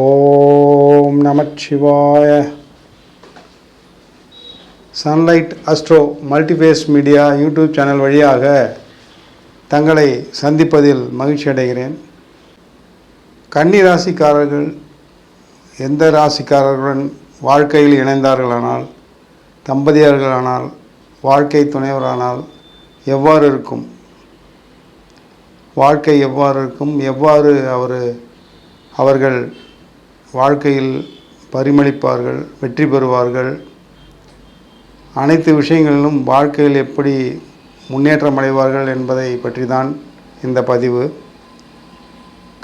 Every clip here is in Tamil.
ஓம் நமச்சிவாய sunlight astro multiphase media YouTube channel வழியாக தங்களை சந்திப்பதில் மகிழ்ச்சி அடைகிறேன். கன்னி ராசிக்காரர்கள் எந்த ராசிக்காரர்களுடன் வாழ்க்கையில் இணைந்தார்களானால் தம்பதியர்களானால் வாழ்க்கை துணைவரானால் எவ்வாறு இருக்கும்? வாழ்க்கை எவ்வாறு இருக்கும்? எவ்வாறு அவர் அவர்கள் வாழ்க்கையில் பரிமளிப்பார்கள் வெற்றி பெறுவார்கள். அனைத்து விஷயங்களிலும் வாழ்க்கையில் எப்படி முன்னேற்றம் அடைவார்கள் என்பதை பற்றி தான் இந்த பதிவு.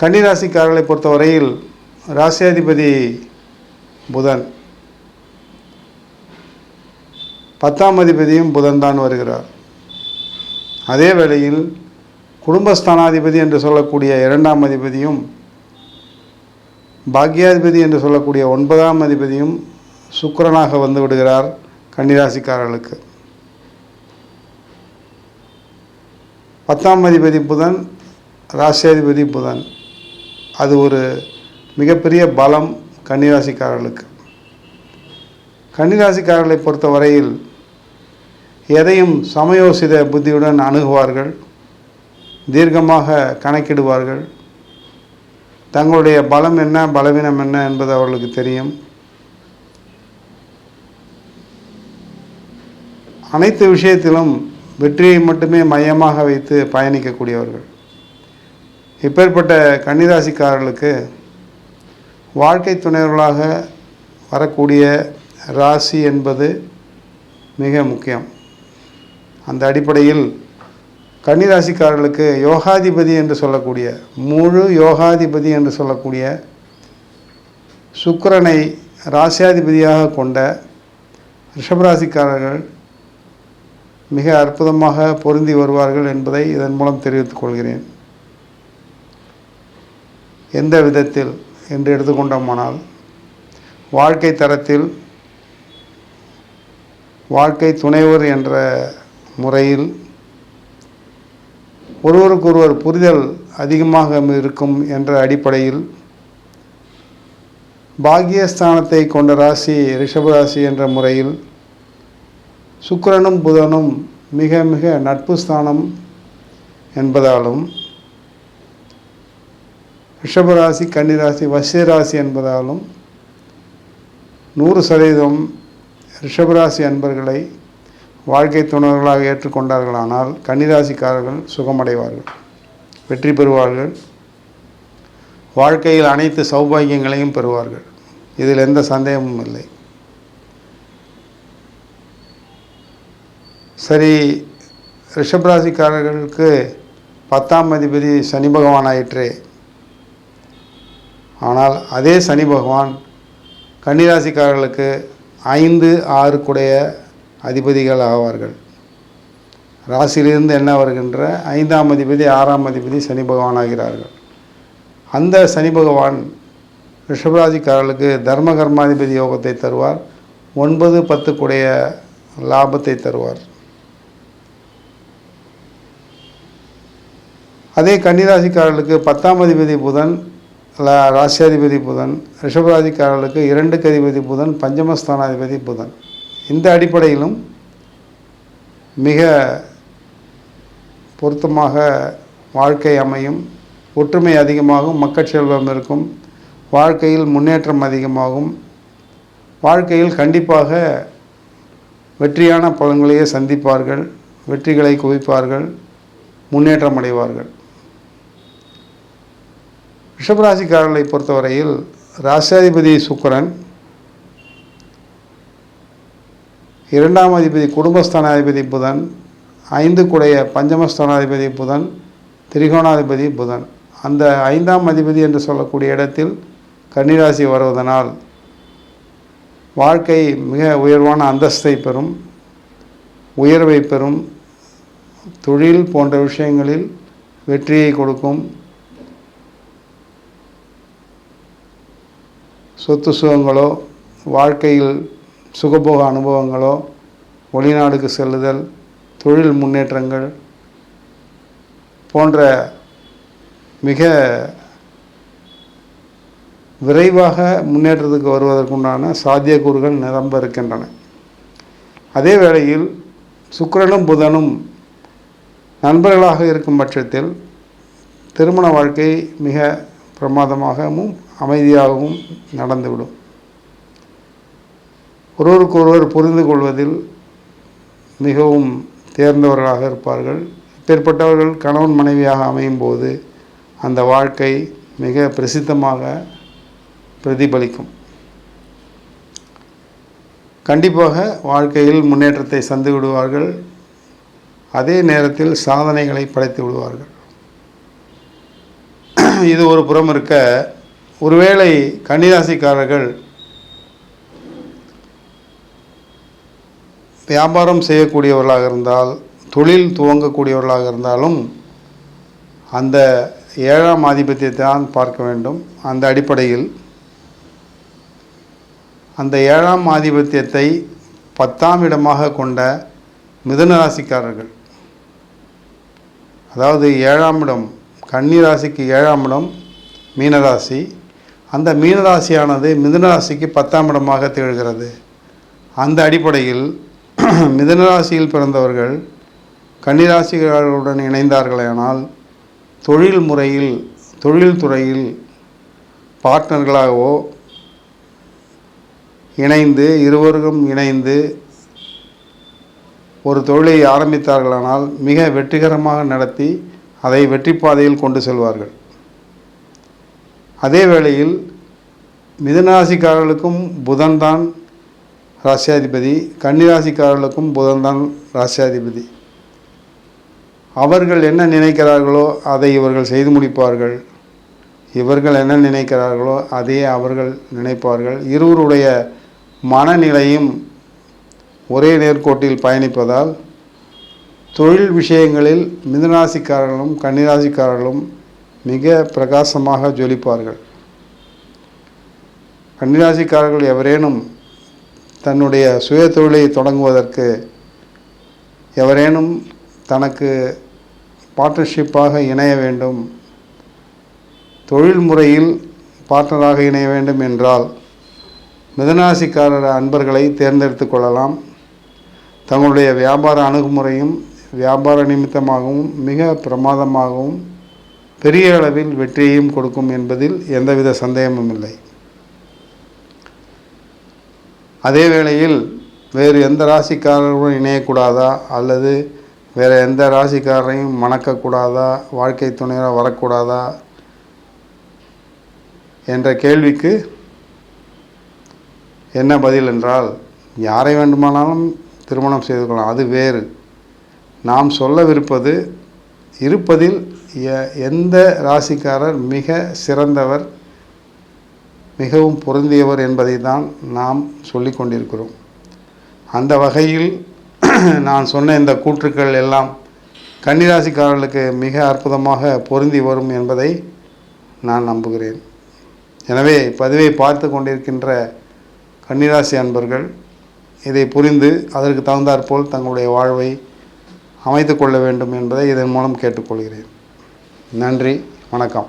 கன்னிராசிக்காரர்களை பொறுத்தவரையில் ராசியாதிபதி புதன். பத்தாம் அதிபதியும் புதன் தான் வருகிறார். அதே வேளையில் குடும்பஸ்தானாதிபதி என்று சொல்லக்கூடிய இரண்டாம் அதிபதியும் பாக்யாதிபதி என்று சொல்லக்கூடிய ஒன்பதாம் அதிபதியும் சுக்கரனாக வந்து விடுகிறார் கன்னிராசிக்காரர்களுக்கு. பத்தாம் அதிபதி புதன் ராசியாதிபதி புதன். அது ஒரு மிகப்பெரிய பலம் கன்னிராசிக்காரர்களுக்கு. கன்னிராசிக்காரர்களை பொறுத்த வரையில் எதையும் சமயோசித புத்தியுடன் அணுகுவார்கள் தீர்க்கமாக கணக்கிடுவார்கள் தங்களுடைய பலம் என்ன பலவீனம் என்ன என்பது அவர்களுக்கு தெரியும். அனைத்து விஷயத்திலும் வெற்றியை மட்டுமே மையமாக வைத்து பயணிக்கக்கூடியவர்கள். இப்பேற்பட்ட கன்னிராசிக்காரர்களுக்கு வாழ்க்கை துணைவர்களாக வரக்கூடிய ராசி என்பது மிக முக்கியம். அந்த அடிப்படையில் கன்னிராசிக்காரர்களுக்கு யோகாதிபதி என்று சொல்லக்கூடிய முழு யோகாதிபதி என்று சொல்லக்கூடிய சுக்கரனை ராசியாதிபதியாக கொண்ட ரிஷபராசிக்காரர்கள் மிக அற்புதமாக பொருந்தி வருவார்கள் என்பதை இதன் மூலம் தெரிவித்துக் கொள்கிறேன். எந்த விதத்தில் என்று எடுத்துக்கொண்டோமானால் வாழ்க்கை தரத்தில் வாழ்க்கை துணைவர் என்ற முறையில் ஒருவருக்கொருவர் புரிதல் அதிகமாக இருக்கும் என்ற அடிப்படையில் பாக்கியஸ்தானத்தை கொண்ட ராசி ரிஷபராசி என்ற முறையில் சுக்கிரனும் புதனும் மிக மிக நட்பு ஸ்தானம் என்பதாலும் ரிஷபராசி கன்னிராசி வசியராசி என்பதாலும் நூறு சதவீதம் ரிஷபராசி அன்பர்களை வாழ்க்கை துணர்களாக ஏற்றுக்கொண்டார்களானால் கன்னிராசிக்காரர்கள் சுகமடைவார்கள். வெற்றி பெறுவார்கள். வாழ்க்கையில் அனைத்து சௌபாகியங்களையும் பெறுவார்கள். இதில் எந்த சந்தேகமும் இல்லை. சரி ரிஷபராசிக்காரர்களுக்கு பத்தாம் அதிபதி சனி பகவான் ஆயிற்றே. ஆனால் அதே சனி பகவான் கன்னிராசிக்காரர்களுக்கு ஐந்து ஆறு குடைய அதிபதிகள் ஆவார்கள். ராசியிலிருந்து என்ன வருகின்ற ஐந்தாம் அதிபதி ஆறாம் அதிபதி சனி பகவான் ஆகிறார்கள். அந்த சனி பகவான் ரிஷபராஜிக்காரர்களுக்கு தர்ம கர்மாதிபதி யோகத்தை தருவார். ஒன்பது பத்துக்குடைய லாபத்தை தருவார். அதே கன்னிராசிக்காரர்களுக்கு பத்தாம் அதிபதி புதன் ராசியாதிபதி புதன் ரிஷபராஜிக்காரர்களுக்கு இரண்டுக்கு அதிபதி புதன் பஞ்சமஸ்தானாதிபதி புதன். இந்த அடிப்படையிலும் மிக பொருத்தமாக வாழ்க்கை அமையும் ஒற்றுமை அதிகமாகும் மக்கள் செல்வம் இருக்கும் வாழ்க்கையில் முன்னேற்றம் அதிகமாகும். வாழ்க்கையில் கண்டிப்பாக வெற்றியான பலன்களையே சந்திப்பார்கள் வெற்றிகளை குவிப்பார்கள் முன்னேற்றம் அடைவார்கள். ரிஷபராசிக்காரர்களை பொறுத்தவரையில் ராசாதிபதி சுக்கிரன் இரண்டாம் அதிபதி குடும்பஸ்தானாதிபதி புதன் ஐந்து குடைய பஞ்சமஸ்தானாதிபதி புதன் திரிகோணாதிபதி புதன். அந்த ஐந்தாம் அதிபதி என்று சொல்லக்கூடிய இடத்தில் கன்னிராசி வருவதனால் வாழ்க்கை மிக உயர்வான அந்தஸ்தை பெறும் உயர்வை பெறும் தொழில் போன்ற விஷயங்களில் வெற்றியை கொடுக்கும் சொத்து சுகங்களோ வாழ்க்கையில் சுகபோக அனுபவங்களோ வெளிநாடுக்கு செல்லுதல் தொழில் முன்னேற்றங்கள் போன்ற மிக விரைவாக முன்னேற்றத்துக்கு வருவதற்குண்டான சாத்தியக்கூறுகள் நிரம்ப இருக்கின்றன. அதே வேளையில் சுக்கரனும் புதனும் நண்பர்களாக இருக்கும் பட்சத்தில் திருமண வாழ்க்கை மிக பிரமாதமாகவும் அமைதியாகவும் நடந்துவிடும். ஒருவருக்கொருவர் புரிந்து கொள்வதில் மிகவும் தேர்ந்தவர்களாக இருப்பார்கள். இப்பேற்பட்டவர்கள் கணவன் மனைவியாக அமையும் போது அந்த வாழ்க்கை மிக பிரசித்தமாக பிரதிபலிக்கும். கண்டிப்பாக வாழ்க்கையில் முன்னேற்றத்தை சந்து விடுவார்கள். அதே நேரத்தில் சாதனைகளை படைத்து விடுவார்கள். இது ஒரு புறம் இருக்க ஒருவேளை கன்னிராசிக்காரர்கள் வியாபாரம் செய்யக்கூடியவர்களாக இருந்தால் தொழில் துவங்கக்கூடியவர்களாக இருந்தாலும் அந்த ஏழாம் ஆதிபத்தியத்தை தான் பார்க்க வேண்டும். அந்த அடிப்படையில் அந்த ஏழாம் ஆதிபத்தியத்தை பத்தாம் இடமாக கொண்ட மிதனராசிக்காரர்கள் அதாவது ஏழாம் இடம் கன்னிராசிக்கு ஏழாம் இடம் மீனராசி அந்த மீனராசியானது மிதனராசிக்கு பத்தாம் இடமாக திகழ்கிறது. அந்த அடிப்படையில் மிதனராசியில் பிறந்தவர்கள் கன்னிராசிகளுடன் இணைந்தார்களானால் தொழில் முறையில் தொழில் துறையில் பார்ட்னர்களாகவோ இணைந்து இருவருக்கும் இணைந்து ஒரு தொழிலை ஆரம்பித்தார்களானால் மிக வெற்றிகரமாக நடத்தி அதை வெற்றி பாதையில் கொண்டு செல்வார்கள். அதே வேளையில் மிதனராசிக்காரர்களுக்கும் புதன்தான் ராசியாதிபதி கன்னிராசிக்காரர்களுக்கும் புதன்தான் ராசியாதிபதி. அவர்கள் என்ன நினைக்கிறார்களோ அதை இவர்கள் செய்து முடிப்பார்கள். இவர்கள் என்ன நினைக்கிறார்களோ அதையே அவர்கள் நினைப்பார்கள். இருவருடைய மனநிலையும் ஒரே நேர்கோட்டில் பயணிப்பதால் தொழில் விஷயங்களில் மிதராசிக்காரர்களும் கன்னிராசிக்காரர்களும் மிக பிரகாசமாக ஜொலிப்பார்கள். கன்னிராசிக்காரர்கள் எவரேனும் தன்னுடைய சுய தொழிலை தொடங்குவதற்கு எவரேனும் தனக்கு பார்ட்னர்ஷிப்பாக இணைய வேண்டும். தொழில் முறையில் பார்ட்னராக இணைய வேண்டும் என்றால் மிதனாசிக்காரர் அன்பர்களை தேர்ந்தெடுத்து கொள்ளலாம். தங்களுடைய வியாபார அணுகுமுறையும் வியாபார நிமித்தமாகவும் மிக பிரமாதமாகவும் பெரிய அளவில் வெற்றியையும் கொடுக்கும் என்பதில் எந்தவித சந்தேகமும் இல்லை. அதே வேளையில் வேறு எந்த ராசிக்காரரும் இணையக்கூடாதா? அல்லது வேறு எந்த ராசிக்காரரையும் மணக்கக்கூடாதா? வாழ்க்கை துணையாக வரக்கூடாதா? என்ற கேள்விக்கு என்ன பதில் என்றால் யாரை வேண்டுமானாலும் திருமணம் செய்து கொள்ளலாம். அது வேறு. நாம் சொல்லவிருப்பது இருப்பதில் எ- எந்த ராசிக்காரர் மிக சிறந்தவர் மிகவும் பொருந்தியவர் என்பதை தான் நாம் சொல்லி கொண்டிருக்கிறோம். அந்த வகையில் நான் சொன்ன இந்த கூற்றுக்கள் எல்லாம் கன்னிராசிக்காரர்களுக்கு மிக அற்புதமாக பொருந்தி வரும் என்பதை நான் நம்புகிறேன். எனவே பதிவை பார்த்து கொண்டிருக்கின்ற கன்னிராசி அன்பர்கள் இதை புரிந்து அதற்கு தகுந்தாற்போல் தங்களுடைய வாழ்வை அமைத்து கொள்ள வேண்டும் என்பதை இதன் மூலம் கேட்டுக்கொள்கிறேன். நன்றி வணக்கம்.